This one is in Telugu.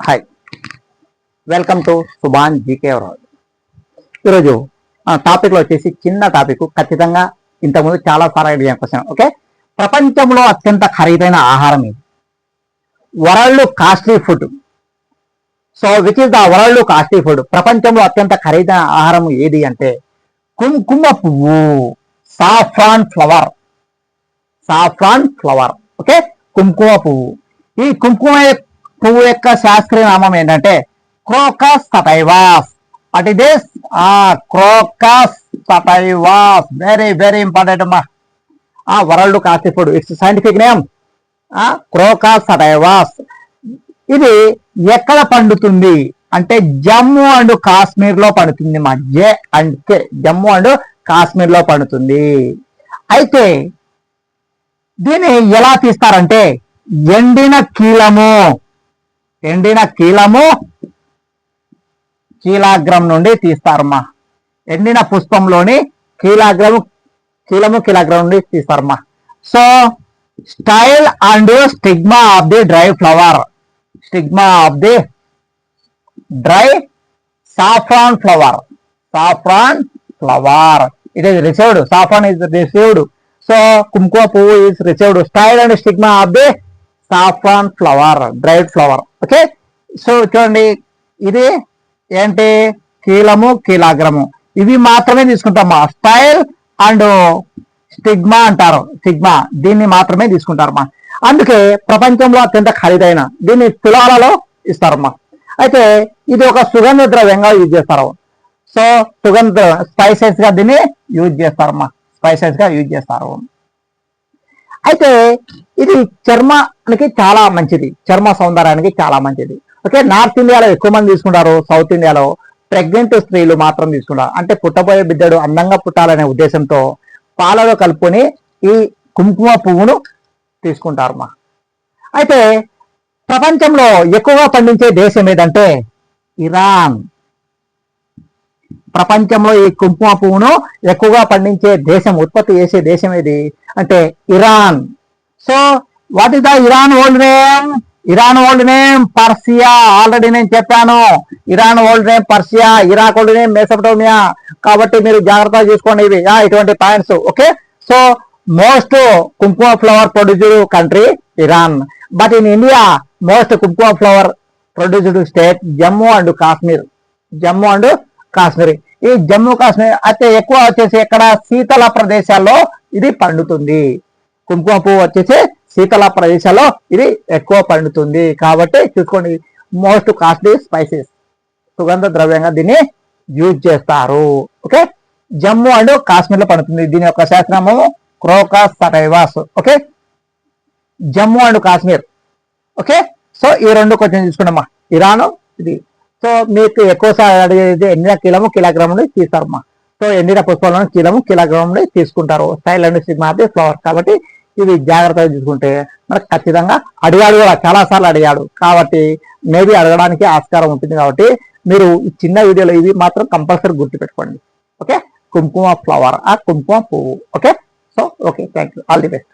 Hi welcome to Subhan GK world ఈరోజు టాపిక్లో వచ్చేసి చిన్న టాపిక్ ఖచ్చితంగా ఇంతకుముందు చాలా సార్ అడిగిన క్వశ్చన్ ఓకే ప్రపంచంలో అత్యంత ఖరీదైన ఆహారం ఇది world costly food. So which is the world costly food? ప్రపంచంలో అత్యంత ఖరీదైన ఆహారం ఏది అంటే కుంకుమ పువ్వు saffron flower saffron flower okay కుంకుమ పువ్వు. ఈ కుంకుమ పువ్వు యొక్క శాస్త్రీయ నామం ఏంటంటే crocus sativus. At it is a crocus sativus. Very very important అమ్మా. ఆ world costly food it's scientific name crocus sativus ఇది ఎక్కడ పండుతుంది? అంటే జమ్మూ అండ్ కాశ్మీర్లో పండుతుంది మా జే అంటే జమ్మూ అండ్ కాశ్మీర్లో పండుతుంది. అయితే దీన్ని ఎలా తీస్తారంటే ఎండిన కీలము. ఎండిన కీలము కీలాగ్రం నుండి తీస్తారమ్మా. ఎండిన పుష్పంలోని కీలాగ్రము కీలము కీలాగ్రం నుండి తీస్తారమ్మా. So style and stigma of the dry flower. Stigma of the dry saffron flower. Saffron flower. It is received saffron is received so కుంకుమ పువ్వు is received style and stigma of the saffron flower dried flower. Okay? So చూడండి ఇది ఏంటి? కీలము కీలాగ్రము. ఇవి మాత్రమే తీసుకుంటామా స్టైల్ అండ్ స్టిగ్మా అంటారు. స్టిగ్మా దీన్ని మాత్రమే తీసుకుంటారమ్మా. అందుకే ప్రపంచంలో అత్యంత ఖరీదైన దీన్ని తులాలలో ఇస్తారమ్మా. అయితే ఇది ఒక సుగంధ ద్రవ్యంగా యూజ్ చేస్తారు. సో సుగంధ స్పైసెస్గా దీన్ని యూజ్ చేస్తారమ్మా. స్పైసెస్గా యూజ్ చేస్తారు. అయితే ఇది చర్మానికి చాలా మంచిది. చర్మ సౌందర్యానికి చాలా మంచిది. ఓకే నార్త్ ఇండియాలో ఎక్కువ మంది తీసుకుంటారు సౌత్ ఇండియాలో ప్రెగ్నెంట్ స్త్రీలు మాత్రం తీసుకుంటారు. అంటే పుట్టబోయే బిడ్డడు అందంగా పుట్టాలనే ఉద్దేశంతో పాలలో కలుపుకొని ఈ కుంకుమ పువ్వును తీసుకుంటారు మా. అయితే ప్రపంచంలో ఎక్కువగా పండించే దేశం ఏదంటే ఇరాన్. ప్రపంచంలో ఈ కుంకుమ పువ్వును ఎక్కువగా పండించే దేశం ఉత్పత్తి చేసే దేశం ఏది? అంటే Iran. So what is the Iran old name Iran old name Persia already నేను చెప్పాను. Iran old name Persia Iraq old name Mesopotamia కాబట్టి మీరు జాగ్రత్తగా చూసుకోండి ఇవి ఇటువంటి పాయింట్స్ ఓకే సో మోస్ట్ కుంకుమ flower produced country Iran but in India most కుంకుమ flower produced state Jammu and Kashmir Jammu and Kashmir. ఈ జమ్మూ కాశ్మీర్ అయితే ఎక్కువ వచ్చేసి ఎక్కడ? శీతల ప్రదేశాల్లో ఇది పండుతుంది. కుంకుమ పువ్వు వచ్చేసి శీతల ప్రదేశాల్లో ఇది ఎక్కువ పండుతుంది. కాబట్టి చూసుకోండి మోస్ట్ కాస్ట్లీ స్పైసెస్ సుగంధ ద్రవ్యంగా దీన్ని యూజ్ చేస్తారు. ఓకే? జమ్మూ అండ్ కాశ్మీర్లో పండుతుంది. దీని యొక్క శాస్త్రము crocus sativus okay? Jammu and Kashmir. Okay? So ఈ రెండు కొంచెం చూసుకున్నామా ఇరాను ఇది సో మీకు ఎక్కువ అడిగేది ఎండిన కిలము కిలోగ్రాములు తీస్తారమ్మా. సో ఎండిన పుష్పాలను కిలము కిలోగ్రాములు తీసుకుంటారు. స్టైల్ అండ్ సిగ్మా ఫ్లవర్ కాబట్టి ఇవి జాగ్రత్తగా చూసుకుంటే మనకు ఖచ్చితంగా అడిగాడు కూడా చాలా సార్లు అడిగాడు. కాబట్టి మేబీ అడగడానికి ఆస్కారం ఉంటుంది కాబట్టి మీరు ఈ చిన్న వీడియోలో ఇవి మాత్రం కంపల్సరీ గుర్తుపెట్టుకోండి. ఓకే కుంకుమ ఫ్లవర్ ఆ కుంకుమ పువ్వు. Okay so okay thank you all the best